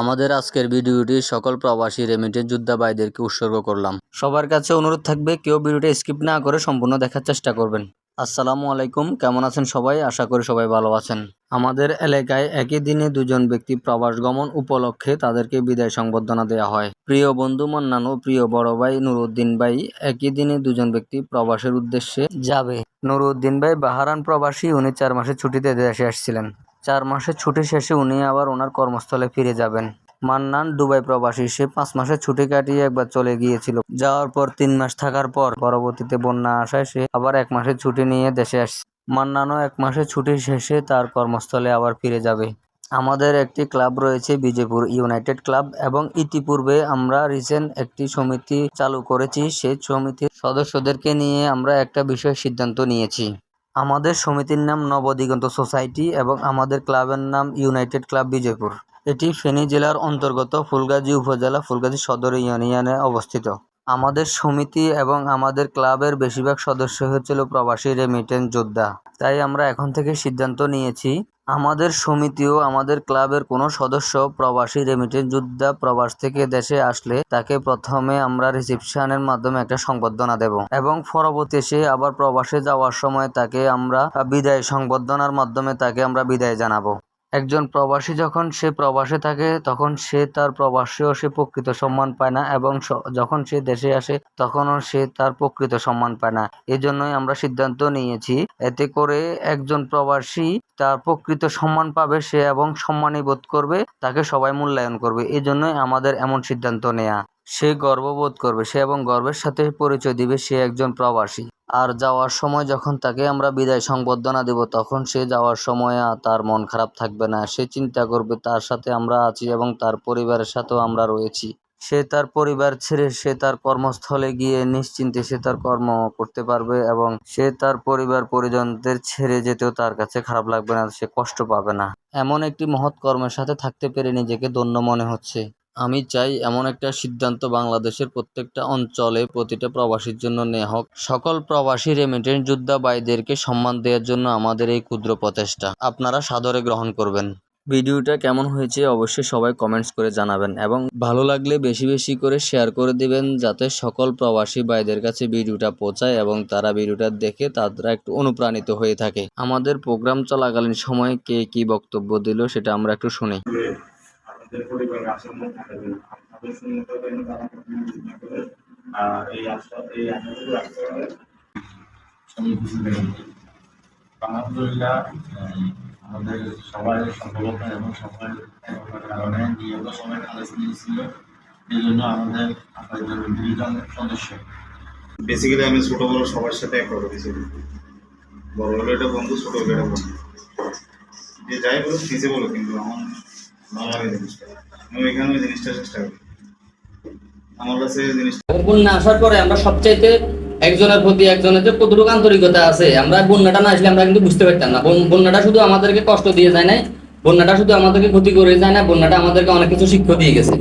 আমাদের আজকের ভিডিওটি সকল প্রবাসী রেমিটেন্স যোদ্ধা ভাইদেরকে উৎসর্গ করলাম। সবার কাছে অনুরোধ থাকবে, কেউ ভিডিওটা স্কিপ না করে সম্পূর্ণ দেখার চেষ্টা করবেন। আসসালামু আলাইকুম, কেমন আছেন সবাই? আশা করি সবাই ভালো আছেন। আমাদের এলাকায় একই দিনে দুজন ব্যক্তি প্রবাস গমন উপলক্ষে তাদেরকে বিদায় সংবর্ধনা দেওয়া হয়। প্রিয় বন্ধু মন্নান, প্রিয় বড় ভাই নুরুদ্দিন ভাই, একই দিনে দুজন ব্যক্তি প্রবাসের উদ্দেশ্যে যাবে। নুরুদ্দিন ভাই বাহারান প্রবাসী, উনি চার মাসের ছুটিতে দেশে আসছিলেন। চার মাসের ছুটি শেষে উনি আবার ওনার কর্মস্থলে ফিরে যাবেন। মান্নান দুবাই প্রবাসী, সে পাঁচ মাসের ছুটি কাটিয়ে একবার চলে গিয়েছিল। যাওয়ার পর তিন মাস থাকার পর পরবর্তীতে বন্যা আসায় সে আবার এক মাসের ছুটি নিয়ে দেশে আসছে মান্নানও এক মাসের ছুটি শেষে তার কর্মস্থলে আবার ফিরে যাবে। আমাদের একটি ক্লাব রয়েছে বিজেপুর ইউনাইটেড ক্লাব এবং ইতিপূর্বে আমরা রিসেন্ট একটি সমিতি চালু করেছি। সেই সমিতির সদস্যদেরকে নিয়ে আমরা একটা বিষয় সিদ্ধান্ত নিয়েছি। আমাদের সমিতির নাম নবদিগন্ত সোসাইটি এবং আমাদের ক্লাবের নাম ইউনাইটেড ক্লাব বিজয়পুর। এটি ফেনী জেলার অন্তর্গত ফুলগাজী উপজেলা, ফুলগাজী সদর ইউনিয়নে অবস্থিত। আমাদের সমিতি এবং আমাদের ক্লাবের বেশিরভাগ সদস্য হচ্ছিল প্রবাসী রেমিটেন্স যোদ্ধা। তাই আমরা এখন থেকে সিদ্ধান্ত নিয়েছি, আমাদের সমিতি ও আমাদের ক্লাবের কোনো সদস্য প্রবাসী রেমিটেন্স যোদ্ধা প্রবাস থেকে দেশে আসলে তাকে প্রথমে আমরা রিসিপশনের মাধ্যমে একটা সংবর্ধনা দেব এবং পরবর্তী সে আবার প্রবাসে যাওয়ার সময় তাকে আমরা বিদায়, সংবর্ধনার মাধ্যমে তাকে আমরা বিদায় জানাব। একজন প্রবাসী যখন সে প্রবাসে থাকে, তখন সে তার প্রবাসেও সে প্রকৃত সম্মান পায় না এবং যখন সে দেশে আসে, তখনও সে তার প্রকৃত সম্মান পায় না। এই জন্যই আমরা সিদ্ধান্ত নিয়েছি, এতে করে একজন প্রবাসী তার প্রকৃত সম্মান পাবে, সে এবং সম্মানী বোধ করবে, তাকে সবাই মূল্যায়ন করবে। এই জন্যই আমাদের এমন সিদ্ধান্ত নেয়া। সে গর্ববোধ করবে, সে এবং গর্বের সাথে পরিচয় দিবে, সে একজন প্রবাসী। আর যাওয়ার সময় যখন তাকে আমরা বিদায় সংবর্ধনা দেব, তখন সে যাওয়ার সময় তার মন খারাপ থাকবে না। সে চিন্তা করবে, তার সাথে আমরা আছি এবং তার পরিবারের সাথেও আমরা রয়েছি। সে তার পরিবার ছেড়ে সে তার কর্মস্থলে গিয়ে নিশ্চিন্তে সে তার কর্ম করতে পারবে এবং সে তার পরিবার পরিজনদের ছেড়ে যেতেও তার কাছে খারাপ লাগবে না, সে কষ্ট পাবে না। এমন একটি মহৎ কর্মের সাথে থাকতে পেরে নিজেকে ধন্য মনে হচ্ছে। আমি চাই এমন একটা সিদ্ধান্ত বাংলাদেশের প্রত্যেকটা অঞ্চলে প্রতিটা প্রবাসীর জন্য নেওয়া হোক। সকল প্রবাসী রেমিটেন্স যোদ্ধা ভাইদেরকে সম্মান দেওয়ার জন্য আমাদের এই ক্ষুদ্র প্রচেষ্টা। আপনারা সাদরে গ্রহণ করবেন। ভিডিওটা কেমন হয়েছে অবশ্যই সবাই কমেন্টস করে জানাবেন এবং ভালো লাগলে বেশি বেশি করে শেয়ার করে দিবেন যাতে সকল প্রবাসী ভাইদের কাছে ভিডিওটা পৌঁছায় এবং তারা ভিডিওটা দেখে তারা একটু অনুপ্রাণিত হয়ে থাকে। আমাদের প্রোগ্রাম চলাকালীন সময় কে কি বক্তব্য দিল সেটা আমরা একটু শুনি। আপনাদের পরিবারের শূন্যতা যেন তারা করে এই আশা এই আশাগুলো রাখতে হবে আলহামদুলিল্লাহ আমাদের সবাই সফলতা এবং সবাই কারণে নিয়ত সবাই খালেজ নিয়েছিল এই জন্য আমাদের দুইজন সদস্য। বেসিক্যালি আমি ছোট বড় সবার সাথে এক কথা দিয়েছি বড় হলো এটা বন্ধু ছোট হলো এটা বন্ধু। যে যাই বলো ফিজে বলো কিন্তু আমার জিনিসটা বন্যা আসার পরে আমরা সবচাইতে একজনের প্রতি একজনের যে কতটুকু আন্তরিকতা আছে, আমরা বন্যাটা না আসলে আমরা কিন্তু বুঝতে পারতাম না। বন- বন্যাটা শুধু আমাদেরকে কষ্ট দিয়ে যায় নাই, বন্যাটা শুধু আমাদেরকে ক্ষতি করে যায় না বন্যাটা আমাদেরকে অনেক কিছু শিক্ষা দিয়ে গেছে।